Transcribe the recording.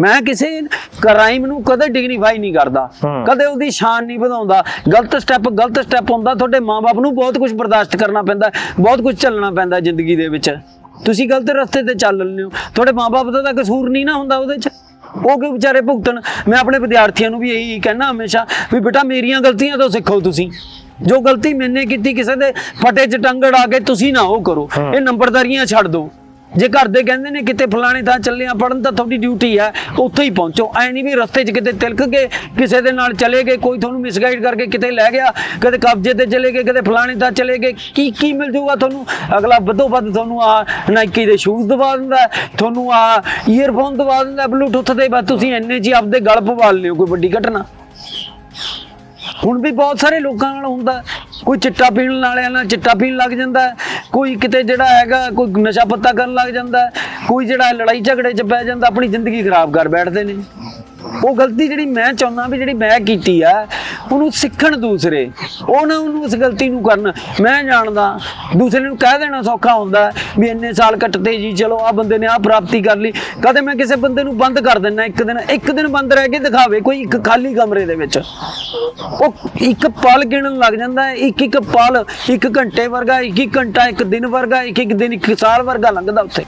ਮੈਂ ਕਿਸੇ ਕ੍ਰਾਈਮ ਨੂੰ ਕਦੇ ਡਿਗਨੀਫਾਈ ਨਹੀਂ ਕਰਦਾ। ਕਦੇ ਉਹਦੀ ਸ਼ਾਨ ਨਹੀਂ ਵਧਾਉਂਦਾ। ਗਲਤ ਸਟੈਪ ਗਲਤ ਸਟੈਪ ਹੁੰਦਾ ਤੁਹਾਡੇ ਮਾਪੇ ਨੂੰ ਬਹੁਤ ਕੁਝ ਬਰਦਾਸ਼ਤ ਕਰਨਾ ਪੈਂਦਾ ਬਹੁਤ ਕੁਝ ਝੱਲਣਾ ਪੈਂਦਾ ਜ਼ਿੰਦਗੀ ਦੇ ਵਿੱਚ। ਤੁਸੀਂ ਗਲਤ ਰਸਤੇ ਤੇ ਚੱਲ ਲੈਂਦੇ ਹੋ। ਤੁਹਾਡੇ ਮਾਪੇ ਦਾ ਤਾਂ ਕਸੂਰ ਨਹੀਂ ਨਾ ਹੁੰਦਾ ਉਹਦੇ 'ਚ। ਉਹ ਕਿ ਵਿਚਾਰੇ ਭੁਗਤਣ ਮੈਂ ਆਪਣੇ ਵਿਦਿਆਰਥੀਆਂ ਨੂੰ ਵੀ ਇਹੀ ਕਹਿਣਾ ਹਮੇਸ਼ਾ ਵੀ ਬੇਟਾ ਮੇਰੀਆਂ ਗਲਤੀਆਂ ਤੋਂ ਸਿੱਖੋ ਤੁਸੀਂ। ਜੋ ਗਲਤੀ ਮੈਨੇ ਕੀਤੀ ਕਿਸੇ ਦੇ ਫਟੇ 'ਚ ਟੰਗੜ ਆ ਕੇ ਤੁਸੀਂ ਨਾ ਉਹ ਕਰੋ। ਇਹ ਨੰਬਰਦਾਰੀਆਂ ਛੱਡ ਦਿਓ। ਜੇ ਘਰ ਦੇ ਕਹਿੰਦੇ ਨੇ ਕਿਤੇ ਫਲਾਣੇ ਥਾਂ ਚੱਲਿਆ ਆ ਪੜਨ ਤਾਂ ਤੁਹਾਡੀ ਡਿਊਟੀ ਹੈ ਉੱਥੇ ਹੀ ਪਹੁੰਚੋ। ਐ ਨਹੀਂ ਵੀ ਰਸਤੇ 'ਚ ਕਿਤੇ ਤਿਲਕ ਗਏ ਕਿਸੇ ਦੇ ਨਾਲ ਚਲੇ ਗਏ, ਕੋਈ ਤੁਹਾਨੂੰ ਮਿਸਗਾਈਡ ਕਰਕੇ ਕਿਤੇ ਲੈ ਗਿਆ, ਕਦੇ ਕਬਜ਼ੇ ਤੇ ਚਲੇ ਗਏ, ਕਦੇ ਫਲਾਣੇ ਥਾਂ ਚਲੇ ਗਏ, ਕੀ ਕੀ ਮਿਲ ਜੂਗਾ ਤੁਹਾਨੂੰ? ਅਗਲਾ ਵੱਧੋ ਵੱਧ ਤੁਹਾਨੂੰ ਆ ਨਾਈਕੀ ਦੇ ਸ਼ੂਜ਼ ਦਵਾ ਦਿੰਦਾ ਤੁਹਾਨੂੰ ਆ ਈਅਰਫੋਨ ਦਵਾ ਦਿੰਦਾ ਬਲੂਟੁੱਥ ਦੇ ਬਸ ਤੁਸੀਂ ਇੰਨੇ ਜੀ ਆਪਦੇ ਗਲ ਪਵਾ ਲਿਓ, ਕੋਈ ਵੱਡੀ ਘਟਨਾ। ਹੁਣ ਵੀ ਬਹੁਤ ਸਾਰੇ ਲੋਕਾਂ ਨਾਲ ਹੁੰਦਾ ਕੋਈ ਚਿੱਟਾ ਪੀਣ ਵਾਲਿਆਂ ਨਾਲ ਚਿੱਟਾ ਪੀਣ ਲੱਗ ਜਾਂਦਾ ਕੋਈ ਕਿਤੇ ਜਿਹੜਾ ਹੈਗਾ, ਕੋਈ ਨਸ਼ਾ ਪੱਤਾ ਕਰਨ ਲੱਗ ਜਾਂਦਾ ਕੋਈ ਜਿਹੜਾ ਲੜਾਈ ਝਗੜੇ 'ਚ ਪੈ ਜਾਂਦਾ, ਆਪਣੀ ਜ਼ਿੰਦਗੀ ਖਰਾਬ ਕਰ ਬੈਠਦੇ ਨੇ। ਉਹ ਗਲਤੀ ਜਿਹੜੀ ਮੈਂ ਚਾਹੁੰਦਾ ਵੀ ਜਿਹੜੀ ਮੈਂ ਕੀਤੀ ਆ, ਉਹਨੂੰ ਸਿੱਖਣ ਦੂਸਰੇ। ਉਹ ਨਾ ਉਹਨੂੰ ਉਸ ਗਲਤੀ ਨੂੰ ਕਰਨ। ਮੈਂ ਜਾਣਦਾ, ਦੂਸਰੇ ਨੂੰ ਕਹਿ ਦੇਣਾ ਸੌਖਾ ਹੁੰਦਾ ਵੀ ਇੰਨੇ ਸਾਲ ਕੱਟਦੇ ਜੀ, ਚਲੋ ਆ ਬੰਦੇ ਨੇ ਆ ਪ੍ਰਾਪਤੀ ਕਰ ਲਈ। ਕਦੇ ਮੈਂ ਕਿਸੇ ਬੰਦੇ ਨੂੰ ਬੰਦ ਕਰ ਦਿੰਦਾ, ਇੱਕ ਦਿਨ ਇੱਕ ਦਿਨ ਬੰਦ ਰਹਿ ਕੇ ਦਿਖਾਵੇ, ਕੋਈ ਇੱਕ ਖਾਲੀ ਕਮਰੇ ਦੇ ਵਿੱਚ। ਉਹ ਇੱਕ ਪਲ ਗਿਣਨ ਲੱਗ ਜਾਂਦਾ ਹੈ ਇੱਕ ਇੱਕ ਪਲ, ਇੱਕ ਘੰਟੇ ਵਰਗਾ, ਇੱਕ ਇੱਕ ਘੰਟਾ, ਇੱਕ ਦਿਨ ਵਰਗਾ, ਇੱਕ ਇੱਕ ਦਿਨ, ਇੱਕ ਸਾਲ ਵਰਗਾ ਲੰਘਦਾ ਉੱਥੇ।